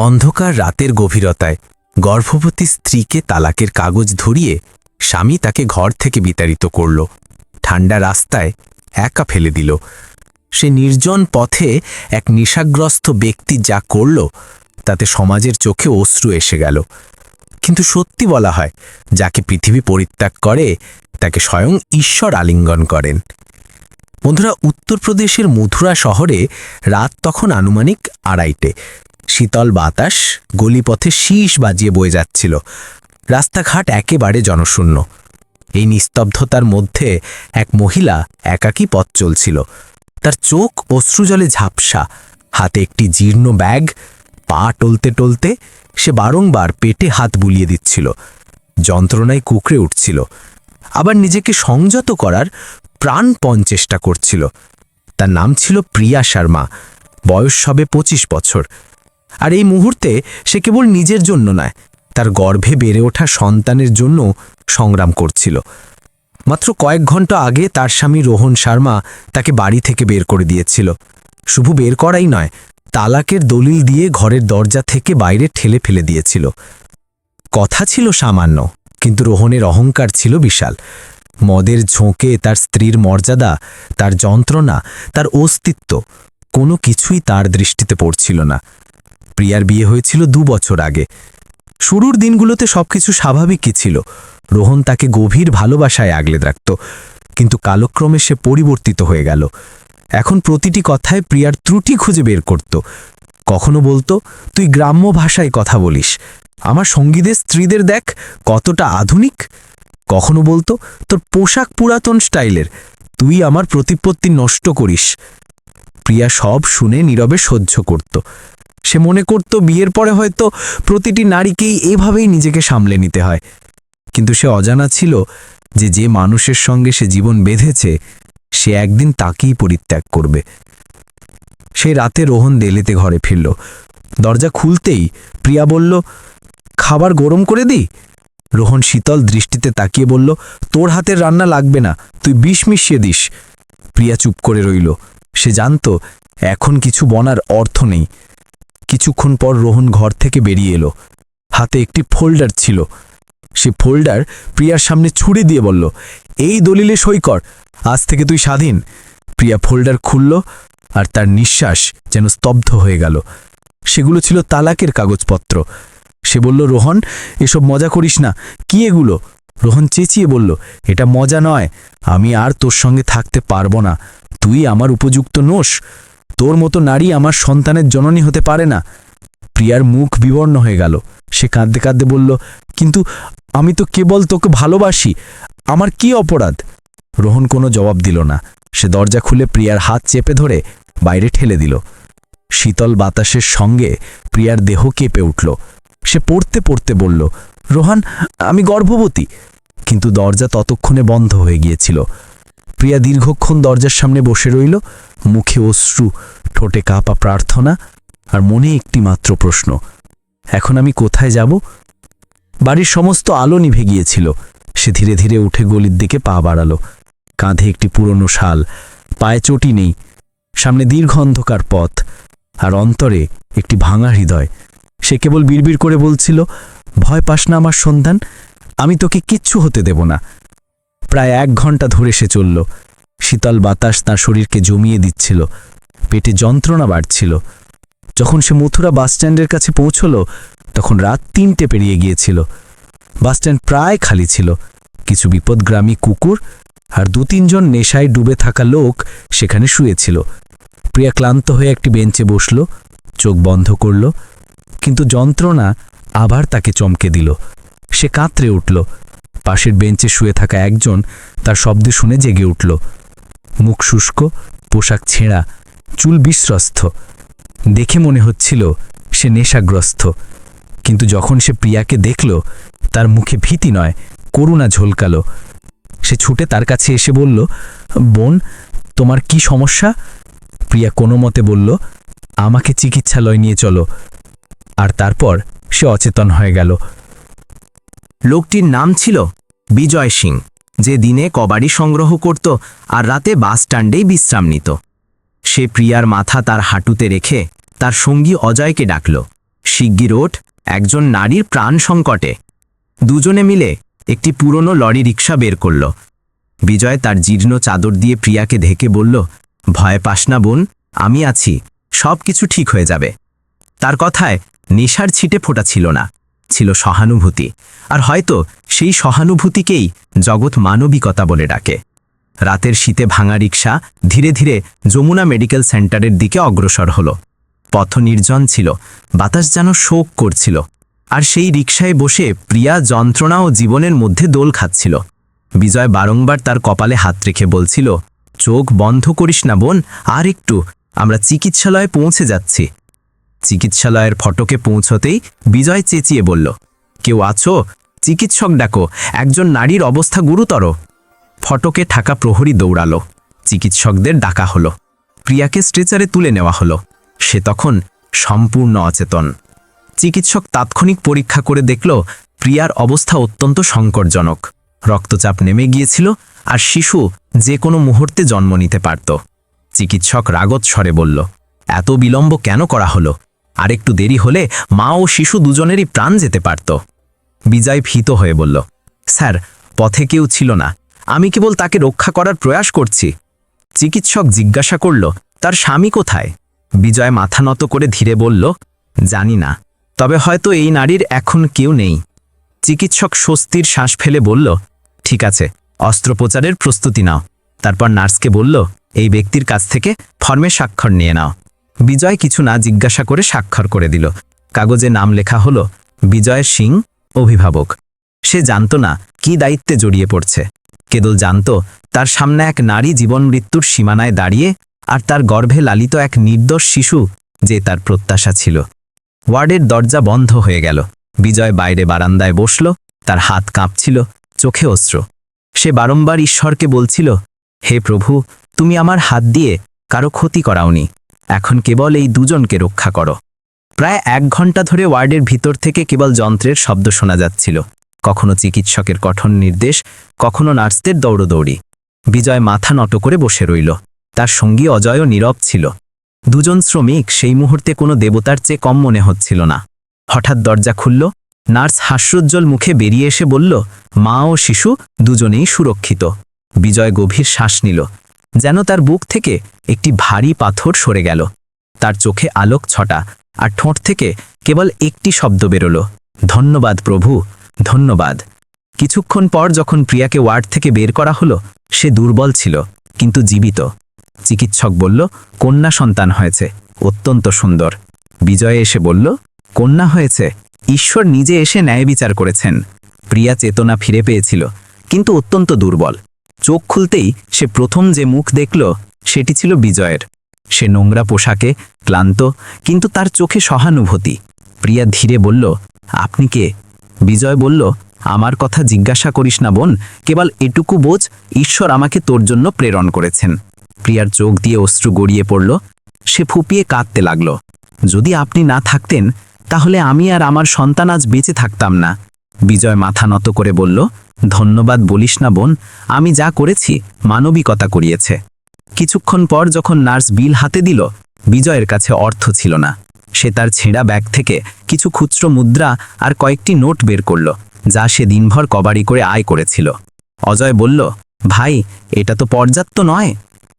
অন্ধকার রাতের গভীরতায় গর্ভবতী স্ত্রীকে তালাকের কাগজ ধরিয়ে স্বামী তাকে ঘর থেকে বিতাড়িত করল। ঠান্ডা রাস্তায় একা ফেলে দিল। সে নির্জন পথে এক নিশাগ্রস্ত ব্যক্তি যা করল, তাতে সমাজের চোখে অশ্রু এসে গেল। কিন্তু সত্যি বলা হয়, যাকে পৃথিবী পরিত্যাগ করে, তাকে স্বয়ং ঈশ্বর আলিঙ্গন করেন। বন্ধুরা, উত্তরপ্রদেশের মথুরা শহরে রাত তখন আনুমানিক আড়াইটে। শীতল বাতাস গলিপথে শীষ বাজিয়ে বয়ে যাচ্ছিল। রাস্তাঘাট একেবারে জনশূন্য। এই নিস্তব্ধতার মধ্যে এক মহিলা একাকী পথ চলছিল। তার চোখ অশ্রুজলে ঝাপসা। হাতে একটি জীর্ণ ব্যাগ। পা টলতে টলতে সে বারংবার পেটে হাত বুলিয়ে দিচ্ছিল। যন্ত্রণায় কুকড়ে উঠছিল। আবার নিজেকে সংযত করার প্রাণপণ চেষ্টা করছিল। তার নাম ছিল প্রিয়া শর্মা। বয়স সবে পঁচিশ বছর। আর এই মুহূর্তে সে কেবল নিজের জন্য নয়, তার গর্ভে বেড়ে ওঠা সন্তানের জন্য সংগ্রাম করছিল। মাত্র কয়েক ঘণ্টা আগে তার স্বামী রোহন শর্মা তাকে বাড়ি থেকে বের করে দিয়েছিল। শুধু বের করাই নয়, তালাকের দলিল দিয়ে ঘরের দরজা থেকে বাইরে ঠেলে ফেলে দিয়েছিল। কথা ছিল সামান্য, কিন্তু রোহনের অহংকার ছিল বিশাল। মদের ঝোঁকে তার স্ত্রীর মর্যাদা, তার যন্ত্রণা, তার অস্তিত্ব, কোনো কিছুই তার দৃষ্টিতে পড়ছিল না। প্রিয়ার বিয়ে হয়েছিল দু বছর আগে। শুরুর দিনগুলোতে সবকিছু স্বাভাবিকই ছিল। রোহন তাকে গভীর ভালোবাসায় আগলে রাখত, কিন্তু কালক্রমে সে পরিবর্তিত হয়ে গেল। এখন প্রতিটি কথায় প্রিয়ার ত্রুটি খুঁজে বের করত। কখনো বলতো, তুই গ্রাম্য ভাষায় কথা বলিস। আমার সঙ্গীদের স্ত্রীদের দেখ, কতটা আধুনিক। কখনো বলতো, তোর পোশাক পুরাতন স্টাইলের, তুই আমার প্রতিপত্তি নষ্ট করিস। প্রিয়া সব শুনে নীরবে সহ্য করত। সে মনে করত বিয়ের পরে হয়তো প্রতিটি নারীকেই এভাবেই নিজেকে সামলে নিতে হয়। কিন্তু সে অজানা ছিল যে যে মানুষের সঙ্গে সে জীবন বেঁধেছে, সে একদিন তাকেই পরিত্যাগ করবে। সেই রাতে রোহন দেলেতে ঘরে ফিরল। দরজা খুলতেই প্রিয়া বলল, খাবার গরম করে দিই? রোহন শীতল দৃষ্টিতে তাকিয়ে বলল, তোর হাতের রান্না লাগবে না, তুই বিষ মিশিয়ে দিস। প্রিয়া চুপ করে রইল। সে জানত এখন কিছু বনার অর্থ নেই। কিছুক্ষণ পর রোহন ঘর থেকে বেরিয়ে এলো। হাতে একটি ফোল্ডার ছিল। সে ফোল্ডার প্রিয়ার সামনে ছুড়ে দিয়ে বলল, এই দলিলে সই কর, আজ থেকে তুই স্বাধীন। প্রিয়া ফোল্ডার খুলল আর তার নিঃশ্বাস যেন স্তব্ধ হয়ে গেল। সেগুলো ছিল তালাকের কাগজপত্র। সে বলল, রোহন, এসব মজা করিস না। কি এগুলো? রোহন চেঁচিয়ে বলল, এটা মজা নয়। আমি আর তোর সঙ্গে থাকতে পারব না। তুই আমার উপযুক্ত নোস তোর মতো নারী আমার সন্তানের জননী হতে পারে না। প্রিয়ার মুখ বিবর্ণ হয়ে গেল। সে কাঁদতে কাঁদতে বলল, কিন্তু আমি তো কেবল তোকে ভালোবাসি। আমার কি অপরাধ? রোহন কোনো জবাব দিল না। সে দরজা খুলে প্রিয়ার হাত চেপে ধরে বাইরে ঠেলে দিল। শীতল বাতাসের সঙ্গে প্রিয়ার দেহ কেঁপে উঠল। সে পড়তে পড়তে বলল, রোহান, আমি গর্ভবতী। কিন্তু দরজা ততক্ষণে বন্ধ হয়ে গিয়েছিল। প্রিয়া দীর্ঘক্ষণ দরজার সামনে বসে রইল, মুখে অশ্রু, ঠোঁটে কাঁপা প্রার্থনা আর মনে একটি মাত্র প্রশ্ন, এখন আমি কোথায় যাব? বাড়ির সমস্ত আলো নিভে গিয়েছিল, সে ধীরে ধীরে উঠে গলির দিকে পা বাড়ালো, কাঁধে একটি পুরনো শাল, পায়ে চটি নেই, সামনে দীর্ঘ অন্ধকার পথ আর অন্তরে একটি ভাঙা হৃদয়, সে কেবল বিড়বিড় করে বলছিল, ভয় পাস না আমার সন্ধান আমি তোকে কিচ্ছু হতে দেব না। প্রায় এক ঘণ্টা ধরে সে চলল। শীতল বাতাস তার শরীরকে জমিয়ে দিচ্ছিল। পেটে যন্ত্রণা বাড়ছিল। যখন সে মথুরা বাসস্ট্যান্ডের কাছে পৌঁছল, তখন রাত তিনটে পেরিয়ে গিয়েছিল। বাসস্ট্যান্ড প্রায় খালি ছিল। কিছু বিপদগ্রামী কুকুর আর দু তিনজন নেশায় ডুবে থাকা লোক সেখানে শুয়েছিল। প্রিয়া ক্লান্ত হয়ে একটি বেঞ্চে বসল, চোখ বন্ধ করল, কিন্তু যন্ত্রণা আবার তাকে চমকে দিল। সে কাঁতরে উঠল। পাশের বেঞ্চে শুয়ে থাকা একজন তার শব্দ শুনে জেগে উঠল। মুখ শুষ্ক, পোশাক ছেঁড়া, চুল বিশ্রস্ত দেখে মনে হচ্ছিল সে নেশাগ্রস্ত। কিন্তু যখন সে প্রিয়াকে দেখল, তার মুখে ভীতি নয়, করুণা ঝলকালো। সে ছুটে তার কাছে এসে বলল, বোন, তোমার কি সমস্যা? প্রিয়া কোনো মতে বলল, আমাকে চিকিৎসালয় নিয়ে চলো। আর তারপর সে অচেতন হয়ে গেল। লোকটির নাম ছিল বিজয় সিং, যে দিনে কবাডি সংগ্রহ করত আর রাতে বাস স্ট্যান্ডেই বিশ্রাম নিত। সে প্রিয়ার মাথা তার হাঁটুতে রেখে তার সঙ্গী অজয়কে ডাকল। শিগগির ওঠ, একজন নারীর প্রাণ সংকটে। দুজনে মিলে একটি পুরনো লরি রিক্সা বের করল। বিজয় তার জীর্ণ চাদর দিয়ে প্রিয়াকে ঢেকে বলল, ভয় পাস না বোন, আমি আছি সব কিছু ঠিক হয়ে যাবে। তার কথায় নেশার ছিটে ফোটা ছিল না। ছিল সহানুভূতি, আর হয়তো সেই সহানুভূতিকেই জগৎ মানবিকতা বলে ডাকে। রাতের শীতে ভাঙা রিক্সা ধীরে ধীরে যমুনা মেডিকেল সেন্টারের দিকে অগ্রসর হল। পথ নির্জন ছিল, বাতাস যেন শোক করছিল, আর সেই রিক্সায় বসে প্রিয়া যন্ত্রণা ও জীবনের মধ্যে দোল খাচ্ছিল। বিজয় বারংবার তার কপালে হাত রেখে বলছিল, চোখ বন্ধ করিস না বোন, আর একটু, আমরা চিকিৎসালয়ে পৌঁছে যাচ্ছি। চিকিৎসালয়ের ফটকে পৌঁছতেই বিজয় চেঁচিয়ে বলল, কেউ আছো? চিকিৎসক ডাকো, একজন নারীর অবস্থা গুরুতর। ফটকে থাকা প্রহরী দৌড়ালো, চিকিৎসকদের ডাকা হলো, প্রিয়াকে স্ট্রেচারে তুলে নেওয়া হলো, সে তখন সম্পূর্ণ অচেতন। চিকিৎসক তাৎক্ষণিক পরীক্ষা করে দেখল, প্রিয়ার অবস্থা অত্যন্ত সংকটজনক। রক্তচাপ নেমে গিয়েছিল আর শিশু যে কোনো মুহূর্তে জন্ম নিতে পারত। চিকিৎসক রাগত স্বরে বলল, এত বিলম্ব কেন করা হলো? আর একটু দেরি হলে মা ও শিশু দুজনেরই প্রাণ যেতে পারত। বিজয় ভীত হয়ে বলল, স্যার, পথে কেউ ছিল না। আমি কেবল তাকে রক্ষা করার প্রয়াস করছি। চিকিৎসক জিজ্ঞাসা করল, তার স্বামী কোথায়? বিজয় মাথা নত করে ধীরে বলল, জানি না। তবে হয়তো এই নারীর এখন কেউ নেই। চিকিৎসক স্বস্তির শ্বাস ফেলে বলল, ঠিক আছে, অস্ত্রোপচারের প্রস্তুতি নাও। তারপর নার্সকে বলল, এই ব্যক্তির কাছ থেকে ফর্মে স্বাক্ষর নিয়ে নাও। বিজয় কিছু না জিজ্ঞাসা করে স্বাক্ষর করে দিল। কাগজে নাম লেখা হল, বিজয় সিং, অভিভাবক। সে জানত না কি দায়িত্বে জড়িয়ে পড়ছে। কেদল জানত, তার সামনে এক নারী জীবন মৃত্যুর সীমানায় দাঁড়িয়ে, আর তার গর্ভে লালিত এক নির্দোষ শিশু যে তার প্রত্যাশা ছিল। ওয়ার্ডের দরজা বন্ধ হয়ে গেল। বিজয় বাইরে বারান্দায় বসল, তার হাত কাঁপছিল, চোখে অস্ত্র সে বারংবার ঈশ্বরকে বলছিল, হে প্রভু, তুমি আমার হাত দিয়ে কারও ক্ষতি করাওনি। এখন কেবল এই দুজনকে রক্ষা করো। প্রায় এক ঘণ্টা ধরে ওয়ার্ডের ভিতর থেকে কেবল যন্ত্রের শব্দ শোনা যাচ্ছিল। কখনো চিকিৎসকের কঠোর নির্দেশ, কখনো নার্সদের দৌড়দৌড়ি। বিজয় মাথা নত করে বসে রইল। তার সঙ্গী অজয়ও নীরব ছিল। দুজন শ্রমিক সেই মুহূর্তে কোনো দেবতার চেয়ে কম মনে হচ্ছিল না। হঠাৎ দরজা খুলল। নার্স হাস্যোজ্জ্বল মুখে বেরিয়ে এসে বলল, মা ও শিশু দুজনেই সুরক্ষিত। বিজয় গভীর শ্বাস নিল। যেন তার বুক থেকে একটি ভারী পাথর সরে গেল। তার চোখে আলোক ছটা, আর ঠোঁট থেকে কেবল একটি শব্দ বেরোল। ধন্যবাদ প্রভু, ধন্যবাদ। কিছুক্ষণ পর যখন প্রিয়াকে ওয়ার্ড থেকে বের করা হলো, সে দুর্বল ছিল, কিন্তু জীবিত। চিকিৎসক বলল, কন্যা সন্তান হয়েছে, অত্যন্ত সুন্দর। বিজয় এসে বলল, কন্যা হয়েছে, ঈশ্বর নিজে এসে ন্যায় বিচার করেছেন। প্রিয়া চেতনা ফিরে পেয়েছিল, কিন্তু অত্যন্ত দুর্বল। চোখ খুলতেই সে প্রথম যে মুখ দেখল, সেটি ছিল বিজয়ের। সে নোংরা পোশাকে ক্লান্ত, কিন্তু তার চোখে সহানুভূতি। প্রিয়া ধীরে বলল, আপনি কে? বিজয় বলল, আমার কথা জিজ্ঞাসা করিস না বোন, কেবল এটুকু বোঝ, ঈশ্বর আমাকে তোর জন্য প্রেরণ করেছেন। প্রিয়ার চোখ দিয়ে অশ্রু গড়িয়ে পড়ল। সে ফুপিয়ে কাঁদতে লাগল। যদি আপনি না থাকতেন, তাহলে আমি আর আমার সন্তান আজ বেঁচে থাকতাম না। বিজয় মাথা নত করে বলল, ধন্যবাদ বলিস না বোন, আমি যা করেছি মানবিকতা করিয়েছে। কিছুক্ষণ পর যখন নার্স বিল হাতে দিল, বিজয়ের কাছে অর্থ ছিল না। সে তার ছেঁড়া ব্যাগ থেকে কিছু খুচরো মুদ্রা আর কয়েকটি নোট বের করল, যা সে দিনভর কবাড়ি করে আয় করেছিল। অজয় বলল, ভাই, এটা তো পর্যাপ্ত নয়।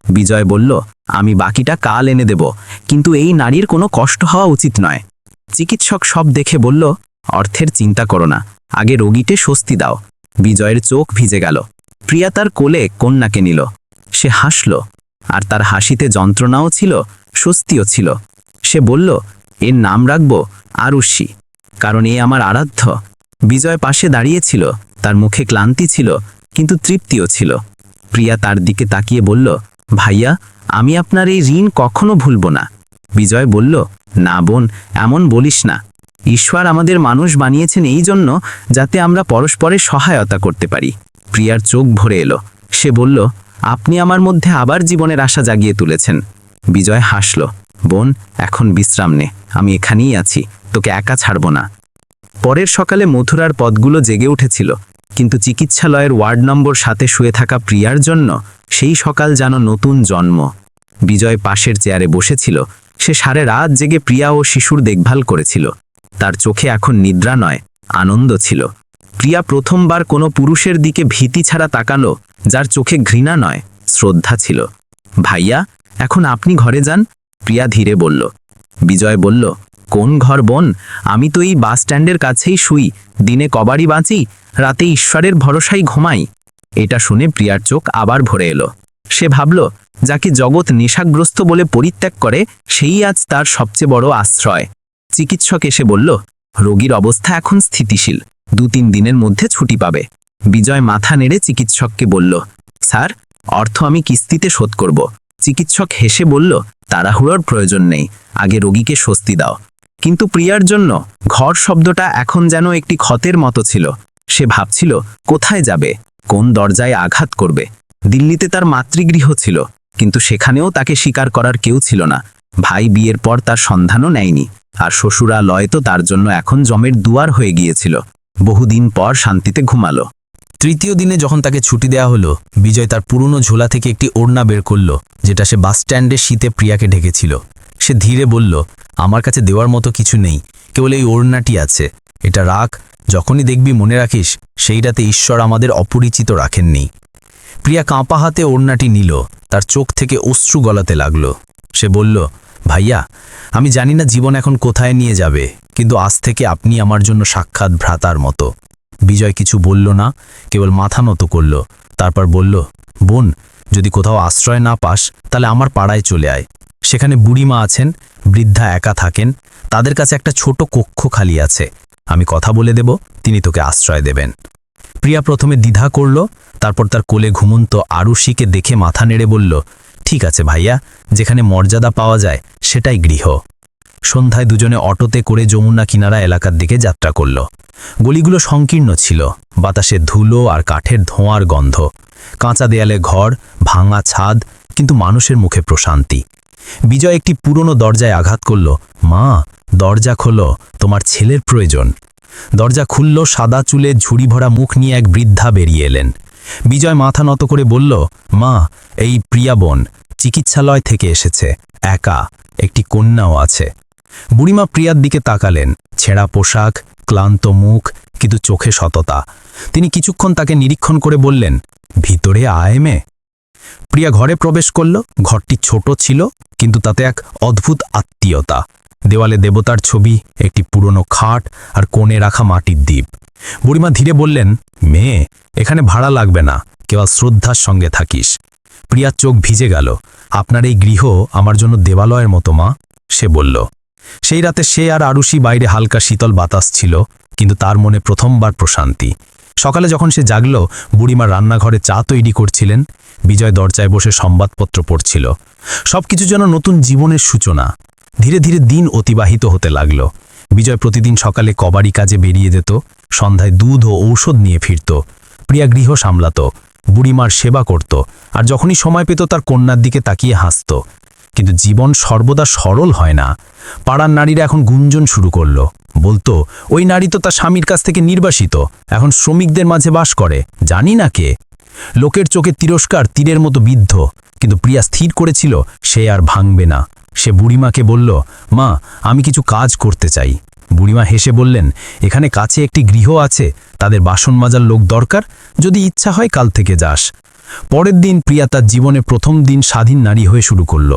বিজয় বলল, আমি বাকিটা কাল এনে দেব, কিন্তু এই নারীর কোনো কষ্ট হওয়া উচিত নয়। চিকিৎসক সব দেখে বলল অর্থের চিন্তা করো না। আগে রোগীতে স্বস্তি দাও। বিজয়ের চোখ ভিজে গেল। প্রিয়া তার কোলে কন্যাকে নিল। সে হাসল। আর তার হাসিতে যন্ত্রণাও ছিল, স্বস্তিও ছিল। সে বলল, এর নাম রাখব আরুষি, কারণ এ আমার আরাধ্য। বিজয় পাশে দাঁড়িয়েছিল। তার মুখে ক্লান্তি ছিল, কিন্তু তৃপ্তিও ছিল। প্রিয়া তার দিকে তাকিয়ে বলল, ভাইয়া, আমি আপনার এই ঋণ কখনো ভুলব না। বিজয় বলল, না বোন, এমন বলিস না। ঈশ্বর আমাদের মানুষ বানিয়েছেন এই জন্য যাতে আমরা পরস্পরের সহায়তা করতে পারি। প্রিয়ার চোখ ভরে এলো। সে বলল, আপনি আমার মধ্যে আবার জীবনের আশা জাগিয়ে তুলেছেন। বিজয় হাসল। বোন, এখন বিশ্রাম নে। আমি এখানেই আছি। তোকে একা ছাড়ব না। পরের সকালে মথুরার পদগুলো জেগে উঠেছিল। কিন্তু চিকিৎসালয়ের ওয়ার্ড নম্বর সাথে শুয়ে থাকা প্রিয়ার জন্য সেই সকাল যেন নতুন জন্ম। বিজয় পাশের চেয়ারে বসেছিল। সে সারে রাত জেগে প্রিয়া ও শিশুর দেখভাল করেছিল। তার চোখে এখন নিদ্রা নয়, আনন্দ ছিল। প্রিয়া প্রথমবার কোনো পুরুষের দিকে ভীতি ছাড়া তাকালো, যার চোখে ঘৃণা নয়, শ্রদ্ধা ছিল। ভাইয়া, এখন আপনি ঘরে যান? প্রিয়া ধীরে বলল। বিজয় বলল, কোন ঘর, বোন? আমি তো এই বাস স্ট্যান্ডের কাছেই শুই। দিনে কবারই বাঁচি রাতে ঈশ্বরের ভরসায় ঘুমাই। এটা শুনে প্রিয়ার চোখ আবার ভরে এলো। সে ভাবল, যাকে জগৎ নেশাগ্রস্ত বলে পরিত্যাগ করে, সেই আজ তার সবচেয়ে বড় আশ্রয়। চিকিৎসক এসে বলল, রোগীর অবস্থা এখন স্থিতিশীল। দু তিন দিনের মধ্যে ছুটি পাবে। বিজয় মাথা নেড়ে চিকিৎসককে বলল, স্যার, অর্থ আমি কিস্তিতে শোধ করব। চিকিৎসক হেসে বলল, তাড়াহুড়োর প্রয়োজন নেই, আগে রোগীকে স্বস্তি দাও। কিন্তু প্রিয়ার জন্য ঘর শব্দটা এখন যেন একটি ক্ষতের মতো ছিল। সে ভাবছিল, কোথায় যাবে? কোন দরজায় আঘাত করবে? দিল্লিতে তার মাতৃগৃহ ছিল, কিন্তু সেখানেও তাকে স্বীকার করার কেউ ছিল না। ভাই বিয়ের পর তার সন্ধানও নেয়নি। আর শ্বশুরালয় তো তার জন্য এখন জমের দুয়ার হয়ে গিয়েছিল। বহুদিন পর শান্তিতে ঘুমালো। তৃতীয় দিনে যখন তাকে ছুটি দেওয়া হলো, বিজয় তার পুরনো ঝোলা থেকে একটি ওড়না বের করল, যেটা সে বাস স্ট্যান্ডে শীতে প্রিয়াকে ঢেকেছিল। সে ধীরে বলল, আমার কাছে দেওয়ার মতো কিছু নেই, কেবল এই ওড়নাটি আছে। এটা রাখ, যখনই দেখবি মনে রাখিস সেই রাতে ঈশ্বর আমাদের অপরিচিত রাখেননি। প্রিয়া কাঁপা হাতে ওড়নাটি নিল, তার চোখ থেকে অশ্রু গলাতে লাগল। সে বলল ভাইয়া, আমি জানি না জীবন এখন কোথায় নিয়ে যাবে, কিন্তু আজ থেকে আপনি আমার জন্য সাক্ষাৎ ভ্রাতার মতো। বিজয় কিছু বলল না, কেবল মাথা নত করল, তারপর বলল, বোন, যদি কোথাও আশ্রয় না পাস, তাহলে আমার পাড়ায় চলে আয়। সেখানে বুড়িমা আছেন, বৃদ্ধা একা থাকেন, তাদের কাছে একটা ছোট কক্ষ খালি আছে। আমি কথা বলে দেব, তিনি তোকে আশ্রয় দেবেন। প্রিয়া প্রথমে দ্বিধা করল, তারপর তার কোলে ঘুমন্ত আরুষিকে দেখে মাথা নেড়ে বলল ঠিক আছে ভাইয়া, যেখানে মর্যাদা পাওয়া যায় সেটাই গৃহ। সন্ধ্যায় দুজনে অটোতে করে যমুনা কিনারা এলাকার দিকে যাত্রা করল। গলিগুলো সংকীর্ণ ছিল, বাতাসে ধুলো আর কাঠের ধোঁয়ার গন্ধ। কাঁচা দেয়ালে ঘর, ভাঙা ছাদ, কিন্তু মানুষের মুখে প্রশান্তি। বিজয় একটি পুরনো দরজায় আঘাত করল, মা, দরজা খোলো, তোমার ছেলের প্রয়োজন। দরজা খুলল, সাদা চুলে ঝুড়ি ভরা মুখ নিয়ে এক বৃদ্ধা বেরিয়ে এলেন। বিজয় মাথা নত করে বলল, মা, এই প্রিয়া বোন চিকিৎসালয় থেকে এসেছে। একা, একটি কন্যাও আছে। বুড়িমা প্রিয়ার দিকে তাকালেন। ছেঁড়া পোশাক, ক্লান্ত মুখ, কিন্তু চোখে সততা। তিনি কিছুক্ষণ তাকে নিরীক্ষণ করে বললেন, ভিতরে আয় মে। প্রিয়া ঘরে প্রবেশ করল। ঘরটি ছোট ছিল, কিন্তু তাতে এক অদ্ভুত আত্মীয়তা। দেওয়ালে দেবতার ছবি, একটি পুরনো খাট আর কোণে রাখা মাটির দ্বীপ। বুড়িমা ধীরে বললেন, মেয়ে, এখানে ভাড়া লাগবে না। কেবল শ্রদ্ধার সঙ্গে থাকিস। প্রিয়ার চোখ ভিজে গেল। আপনার এই গৃহ আমার জন্য দেবালয়ের মতো, মা, সে বলল। সেই রাতে সে আর আরুষি বাইরে হালকা শীতল বাতাস ছিল, কিন্তু তার মনে প্রথমবার প্রশান্তি। সকালে যখন সে জাগল, বুড়িমা রান্নাঘরে চা তৈরি করছিলেন, বিজয় দরজায় বসে সংবাদপত্র পড়ছিল। সবকিছু যেন নতুন জীবনের সূচনা। ধীরে ধীরে দিন অতিবাহিত হতে লাগল। বিজয় প্রতিদিন সকালে কবাড়ি কাজে বেরিয়ে যেত, সন্ধ্যায় দুধ ও ঔষধ নিয়ে ফিরত। প্রিয়া গৃহ সামলাত। বুড়িমার সেবা করত আর যখনই সময় পেত তার কন্যার দিকে তাকিয়ে হাসত। কিন্তু জীবন সর্বদা সরল হয় না। পাড়ার নারীরা এখন গুঞ্জন শুরু করল। বলতো, ওই নারী তো তার স্বামীর কাছ থেকে নির্বাসিত। এখন শ্রমিকদের মাঝে বাস করে। জানি না কে? লোকের চোখে তিরস্কার, তীরের মতো বিদ্ধ। কিন্তু প্রিয়া স্থির করেছিল, সে আর ভাঙবে না। সে বুড়িমাকে বলল, মা, আমি কিছু কাজ করতে চাই। বুড়িমা হেসে বললেন, এখানে কাছে একটি গৃহ আছে, তাদের বাসন মাজার লোক দরকার, যদি ইচ্ছা হয় কাল থেকে যাস। পরের দিন প্রিয়া তার জীবনে প্রথম দিন স্বাধীন নারী হয়ে শুরু করল।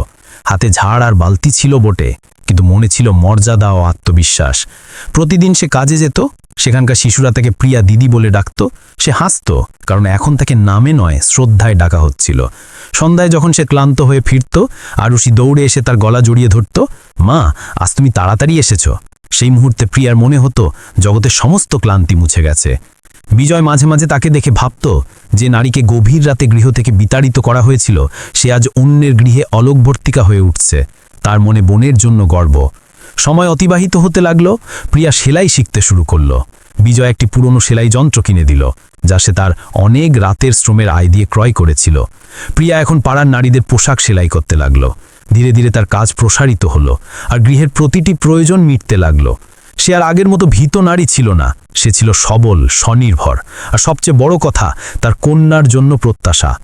হাতে ঝাড় আর বালতি ছিল বটে, কিন্তু মনে ছিল মর্যাদা ও আত্মবিশ্বাস। প্রতিদিন সে কাজে যেত, সেখানকার শিশুরা তাকে প্রিয়া দিদি বলে ডাকত। সে হাসত, কারণ এখন তাকে নামে নয়, শ্রদ্ধায় ডাকা হচ্ছিল। সন্ধ্যায় যখন সে ক্লান্ত হয়ে ফিরত, আরুষি দৌড়ে এসে তার গলা জড়িয়ে ধরত, মা, আজ তুমি তাড়াতাড়ি এসেছ। সেই মুহূর্তে প্রিয়ার মনে হতো জগতের সমস্ত ক্লান্তি মুছে গেছে। বিজয় মাঝে মাঝে তাকে দেখে ভাবত যে নারীকে গভীর রাতে গৃহ থেকে বিতাড়িত করা হয়েছিল, সে আজ অন্যের গৃহে অলোকবর্তিকা হয়ে উঠছে। তার মনে বোনের জন্য গর্ব। সময় অতিবাহিত হতে লাগল, প্রিয়া সেলাই শিখতে শুরু করল। বিজয় একটি পুরনো সেলাই যন্ত্র কিনে দিল, যা সে তার অনেক রাতের শ্রমের আয় দিয়ে ক্রয় করেছিল। প্রিয়া এখন পাড়ার নারীদের পোশাক সেলাই করতে লাগল। ধীরে ধীরে তার কাজ প্রসারিত হলো, আর গৃহের প্রতিটি প্রয়োজন মিটতে লাগল। সে আর আগের মতো ভীত নারী ছিল না, সে ছিল সবল, স্বনির্ভর, আর সবচেয়ে বড় কথা, তার কন্যার জন্য প্রত্যাশা।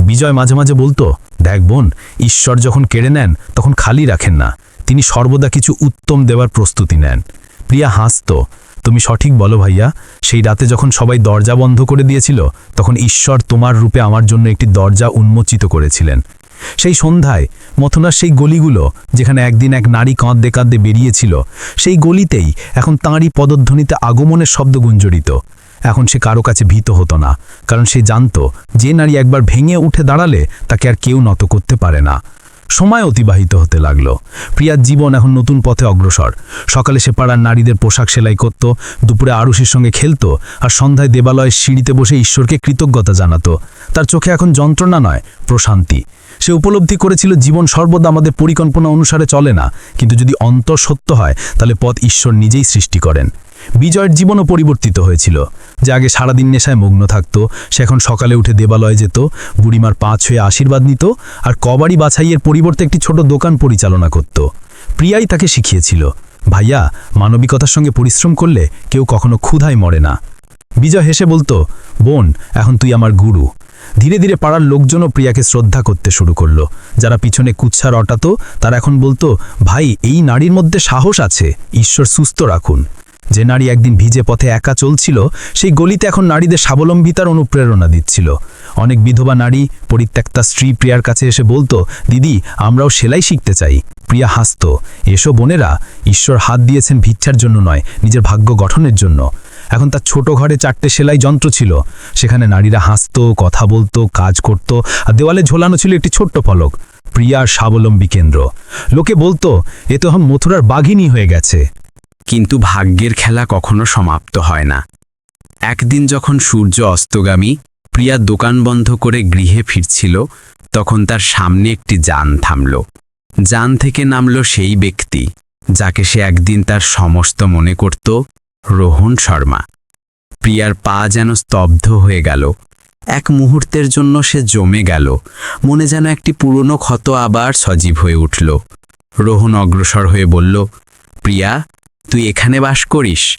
বিজয় মাঝে মাঝে বলতো, দেখ বোন, ঈশ্বর যখন কেড়ে নেন, তখন খালি রাখেন না, তিনি সর্বদা কিছু উত্তম দেওয়ার প্রস্তুতি নেন। প্রিয়া হাসত, তুমি সঠিক বলো ভাইয়া, সেই রাতে যখন সবাই দরজা বন্ধ করে দিয়েছিল, তখন ঈশ্বর তোমার রূপে আমার জন্য একটি দরজা উন্মোচিত করেছিলেন। সেই সন্ধ্যায় মথুনার সেই গলিগুলো যেখানে একদিন এক নারী কাঁদতে কাঁদতে বেরিয়েছিল, সেই গলিতেই এখন তাঁরই পদধ্বনিতে আগমনের শব্দ গুঞ্জরিত। এখন সে কারও কাছে ভীত হতো না, কারণ সে জানত যে নারী একবার ভেঙে উঠে দাঁড়ালে তাকে আর কেউ নত করতে পারে না। সময় অতিবাহিত হতে লাগল। প্রিয়ার জীবন এখন নতুন পথে অগ্রসর। সকালে সে পাড়ার নারীদের পোশাক সেলাই করত, দুপুরে আরুষের সঙ্গে খেলতো আর সন্ধ্যায় দেবালয়ের সিঁড়িতে বসে ঈশ্বরকে কৃতজ্ঞতা জানাতো। তার চোখে এখন যন্ত্রণা নয়, প্রশান্তি। সে উপলব্ধি করেছিল, জীবন সর্বদা আমাদের পরিকল্পনা অনুসারে চলে না। কিন্তু যদি অন্তর সত্য হয়, তাহলে পথ ঈশ্বর নিজেই সৃষ্টি করেন। বিজয়ের জীবনও পরিবর্তিত হয়েছিল। যে আগে সারাদিন নেশায় মগ্ন থাকতো, সে এখন সকালে উঠে দেবালয়ে যেত, বুড়িমার পা ছুঁয়ে আশীর্বাদ নিত, আর কবাড়ি বাছাইয়ের পরিবর্তে একটি ছোট দোকান পরিচালনা করত। প্রিয়াই তাকে শিখিয়েছিল, ভাইয়া, মানবিকতার সঙ্গে পরিশ্রম করলে কেউ কখনো ক্ষুধায় মরে না। বিজয় হেসে বলতো, বোন, এখন তুই আমার গুরু। ধীরে ধীরে পাড়ার লোকজনও প্রিয়াকে শ্রদ্ধা করতে শুরু করল। যারা পিছনে কুচ্ছা রটাতো তারা এখন বলতো, ভাই, এই নারীর মধ্যে সাহস আছে, ঈশ্বর সুস্থ রাখুন। যে নারী একদিন ভিজে পথে একা চলছিল, সেই গলিতে এখন নারীদের স্বাবলম্বিতার অনুপ্রেরণা দিচ্ছিল। অনেক বিধবা নারী পরিত্যক্তা স্ত্রী প্রিয়ার কাছে এসে বলতো, দিদি, আমরাও সেলাই শিখতে চাই। প্রিয়া হাসত, এসো বোনেরা, ঈশ্বর হাত দিয়েছেন ভিক্ষার জন্য নয়, নিজের ভাগ্য গঠনের জন্য। এখন তার ছোট ঘরে চারটে সেলাই যন্ত্র ছিল। সেখানে নারীরা হাসতো, কথা বলতো, কাজ করত, আর দেওয়ালে ঝোলানো ছিল একটি ছোট্ট ফলক প্রিয়ার স্বাবলম্বী কেন্দ্র। লোকে বলতো, এ তো মথুরার বাঘিনী হয়ে গেছে। কিন্তু ভাগ্যের খেলা কখনো সমাপ্ত হয় না। একদিন যখন সূর্য অস্তগামী, প্রিয়া দোকান বন্ধ করে গৃহে ফিরছিল, তখন তার সামনে একটি যান থামল। যান থেকে নামল সেই ব্যক্তি, যাকে সে একদিন তার সমস্ত মনে করত রোহন শর্মা। প্রিয়ার পা যেন স্তব্ধ হয়ে গেল। এক মুহূর্তের জন্য সে জমে গেল। মনে যেন একটি পুরনো ক্ষত আবার সজীব হয়ে উঠল। রোহন অগ্রসর হয়ে বলল, প্রিয়া, তুই এখানে বাস করিস?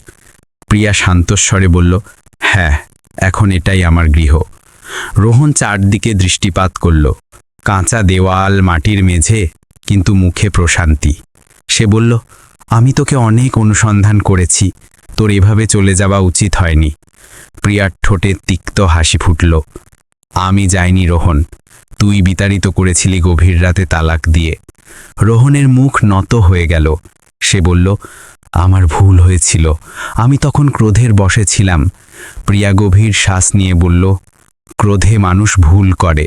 প্রিয়া শান্তস্বরে বলল হ্যাঁ এখন এটাই আমার গৃহ। রোহন চারদিকে দৃষ্টিপাত করল। কাঁচা দেওয়াল, মাটির মেঝে, কিন্তু মুখে প্রশান্তি। সে বলল, আমি তোকে অনেক অনুসন্ধান করেছি। তোর এভাবে চলে যাওয়া উচিত হয়নি। প্রিয়ার ঠোঁটে তিক্ত হাসি ফুটল। আমি যাইনি, রোহন। তুই বিতাড়িত করেছিলি গভীর রাতে তালাক দিয়ে। রোহনের মুখ নত হয়ে গেল। সে বলল, আমার ভুল হয়েছিল। আমি তখন ক্রোধের বশে ছিলাম। প্রিয়া গভীর শ্বাস নিয়ে বলল, ক্রোধে মানুষ ভুল করে।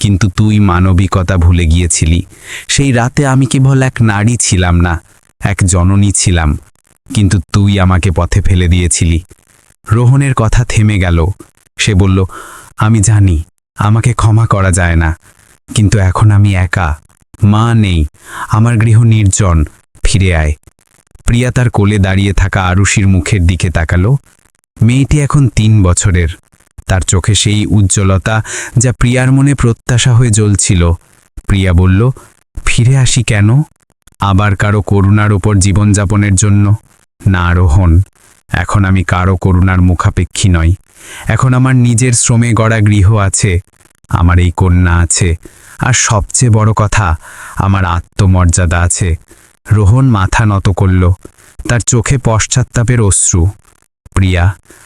কিন্তু তুই মানবিকতা ভুলে গিয়েছিলি। সেই রাতে আমি কেবল এক নারী ছিলাম না, এক জননী ছিলাম। কিন্তু তুই আমাকে পথে ফেলে দিয়েছিলি। রোহনের কথা থেমে গেল। সে বলল, আমি জানি, আমাকে ক্ষমা করা যায় না, কিন্তু এখন আমি একা। মা নেই, আমার গৃহ নির্জন, ফিরে আয়। প্রিয়া তার কোলে দাঁড়িয়ে থাকা আরুষির মুখের দিকে তাকালো। মেয়েটি এখন তিন বছরের। তার চোখে সেই উজ্জ্বলতা যা প্রিয়ার মনে প্রত্যাশা হয়ে জ্বলছিল। প্রিয়া বলল, ফিরে আসি কেন? আবার কারও করুণার ওপর জীবনযাপনের জন্য? না রোহন, এখন আমি কারও করুণার মুখাপেক্ষী নই। এখন আমার নিজের শ্রমে গড়া গৃহ আছে, আমার এই কন্যা আছে, আর সবচেয়ে বড় কথা, আমার আত্মমর্যাদা আছে। রোহন মাথা নত করল, তার চোখে পশ্চাত্তাপের অশ্রু। প্রিয়া,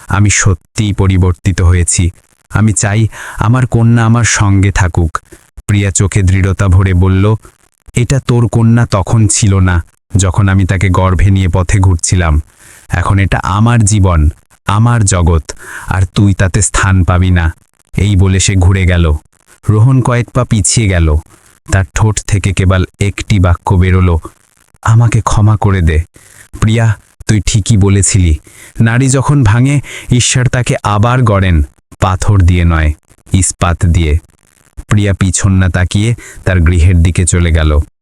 আমি সত্যিই পরিবর্তিত হয়েছি। আমি চাই আমার কন্যা আমার সঙ্গে থাকুক। প্রিয়া চোখে দৃঢ়তা ভরে বলল, এটা তোর কন্যা তখন ছিল না। যখন আমি তাকে গর্ভে নিয়ে পথে ঘুরছিলাম, এখন এটা আমার জীবন, আমার জগৎ, আর তুই তাতে স্থান পাবি না। এই বলে সে ঘুরে গেল। রোহন কয়েক পা পিছিয়ে গেল। তার ঠোঁট থেকে কেবল একটি বাক্য বেরোলো। আমাকে ক্ষমা করে দে। প্রিয়া, তুই ঠিকই বলেছিলি। নারী যখন ভাঙে, ঈশ্বর তাকে আবার গড়েন। পাথর দিয়ে নয়, ইস্পাত দিয়ে। প্রিয়া পিছন না তাকিয়ে তার গৃহের দিকে চলে গেল।